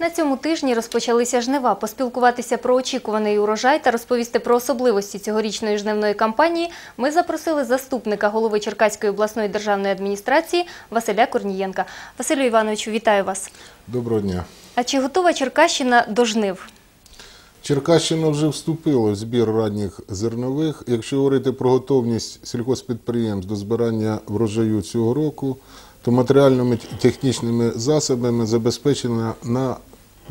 На цьому тижні розпочалися жнива. Поспілкуватися про очікуваний урожай та розповісти про особливості цьогорічної жнивної кампанії ми запросили заступника голови Черкаської обласної державної адміністрації Василя Корнієнка. Василю Івановичу, вітаю вас. Доброго дня. А чи готова Черкащина до жнив? Черкащина вже вступила в збір ранніх зернових. Якщо говорити про готовність сільгоспідприємств до збирання врожаю цього року, то матеріальними технічними засобами забезпечено на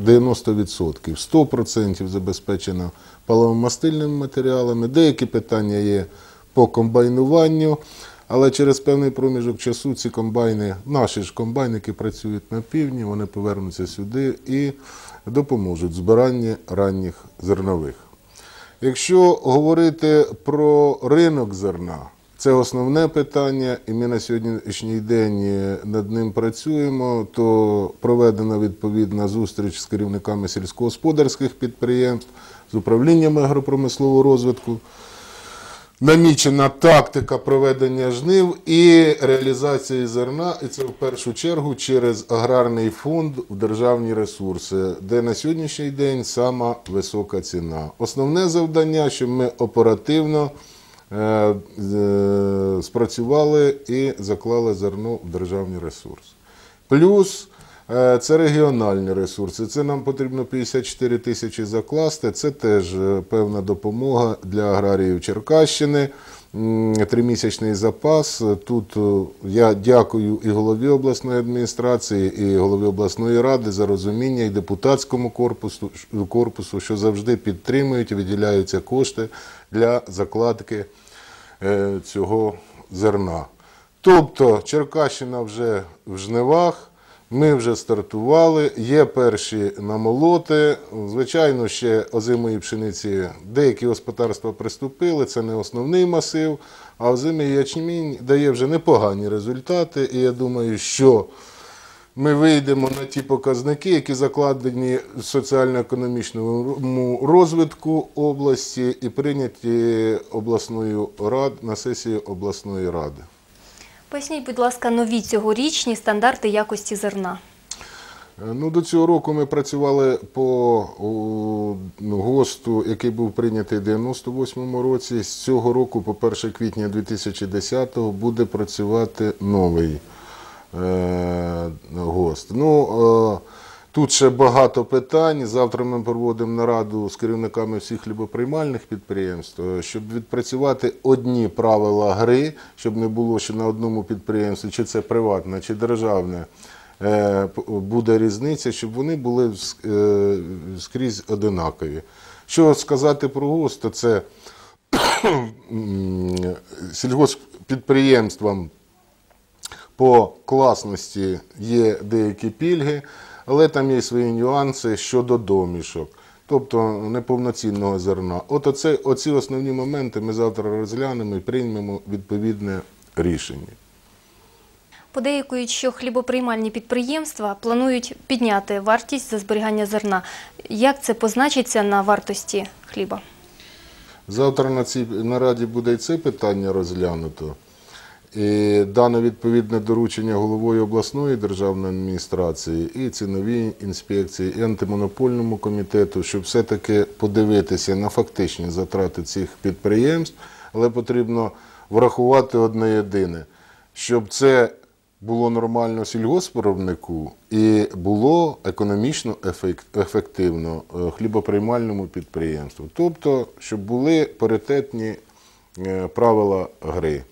90%. 100% забезпечено паливомастильними матеріалами. Деякі питання є по комбайнуванню, але через певний проміжок часу ці комбайни, наші ж комбайники працюють на півдні, вони повернуться сюди і допоможуть збиранні ранніх зернових. Якщо говорити про ринок зерна, це основне питання, і ми на сьогоднішній день над ним працюємо. То проведена відповідна зустріч з керівниками сільськогосподарських підприємств, з управліннями агропромислового розвитку. Намічена тактика проведення жнив і реалізації зерна, і це в першу чергу через аграрний фонд в державні ресурси, де на сьогоднішній день сама висока ціна. Основне завдання, щоб ми оперативно е, е, спрацювали і заклали зерно в державні ресурси. Плюс е, це регіональні ресурси. Це нам потрібно 54 тисячі закласти. Це теж е, певна допомога для аграріїв Черкащини. Тримісячний запас. Тут е, я дякую і голові обласної адміністрації, і голові обласної ради за розуміння, і депутатському корпусу, корпусу що завжди підтримують, і виділяються кошти для закладки е, цього зерна. Тобто Черкащина вже в жнивах, ми вже стартували, є перші намолоти. Звичайно, ще озимої пшениці деякі господарства приступили, це не основний масив, а озимий ячмінь дає вже непогані результати. І я думаю, що ми вийдемо на ті показники, які закладені в соціально-економічному розвитку області і прийняті обласною рад на сесії обласної ради. Поясніть, будь ласка, нові цьогорічні стандарти якості зерна. Е, Ну, до цього року ми працювали по ну, ГОСТу, який був прийнятий в 98-му році. З цього року, по 1 квітня 2010-го, буде працювати новий е, ГОСТ. Ну, е, тут ще багато питань. Завтра ми проводимо нараду з керівниками всіх хлібоприймальних підприємств, е, щоб відпрацювати одні правила гри, щоб не було, що на одному підприємстві, чи це приватне, чи державне, е, буде різниця, щоб вони були е, скрізь одинакові. Що сказати про ГОСТ, то це сільгосппідприємствам по класності є деякі пільги, але там є свої нюанси щодо домішок, тобто неповноцінного зерна. От оце, оці основні моменти ми завтра розглянемо і приймемо відповідне рішення. Подейкують, що хлібоприймальні підприємства планують підняти вартість за зберігання зерна. Як це позначиться на вартості хліба? Завтра на цій нараді буде і це питання розглянуто. І дано відповідне доручення головою обласної державної адміністрації, і ціновій інспекції, і антимонопольному комітету, щоб все-таки подивитися на фактичні затрати цих підприємств, але потрібно врахувати одне єдине, щоб це було нормально сільгоспвиробнику і було економічно ефективно е, хлібоприймальному підприємству. Тобто, щоб були паритетні е, правила гри.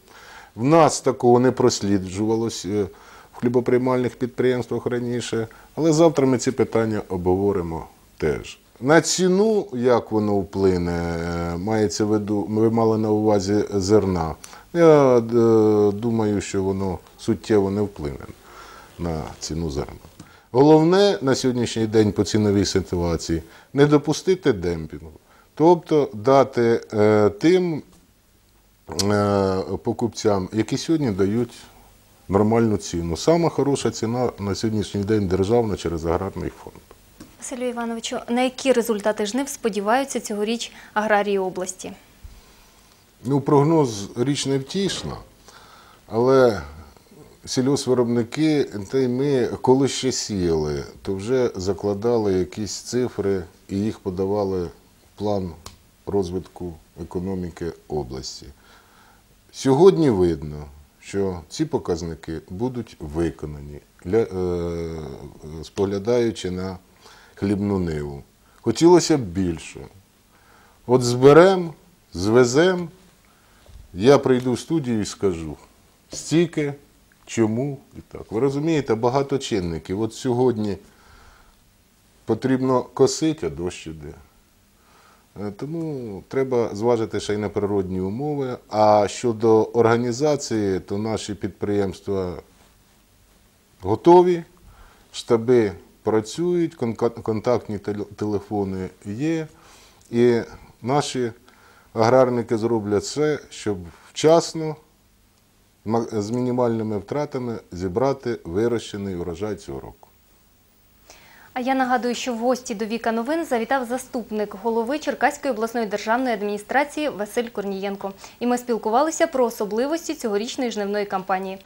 В нас такого не просліджувалось е, в хлібоприймальних підприємствах раніше, але завтра ми ці питання обговоримо теж. На ціну, як воно вплине, е, мається виду, ви мали на увазі зерна. Я е, думаю, що воно суттєво не вплине на ціну зерна. Головне на сьогоднішній день по ціновій ситуації не допустити демпінгу, тобто дати тим покупцям, які сьогодні дають нормальну ціну. Сама хороша ціна на сьогоднішній день державна через аграрний фонд. Василю Івановичу, на які результати жнив сподіваються цьогоріч аграрії області? Ну, прогноз річ не втішна, але сільгоспвиробники, та й ми, коли ще сіяли, то вже закладали якісь цифри і їх подавали в план розвитку економіки області. Сьогодні видно, що ці показники будуть виконані, е, споглядаючи на хлібну ниву. Хотілося б більше. От зберемо, звеземо, я прийду в студію і скажу, стільки, чому і так. Ви розумієте, багато чинників. От сьогодні потрібно косити, а дощ іде. Е, Тому треба зважити ще й на природні умови. А щодо організації, то наші підприємства готові, штаби працюють, контактні телефони є. І наші аграрники зроблять все, щоб вчасно, з мінімальними втратами зібрати вирощений урожай цього року. А я нагадую, що в гості до Віка новин завітав заступник голови Черкаської обласної державної адміністрації Василь Корнієнко. І ми спілкувалися про особливості цьогорічної жнивної кампанії.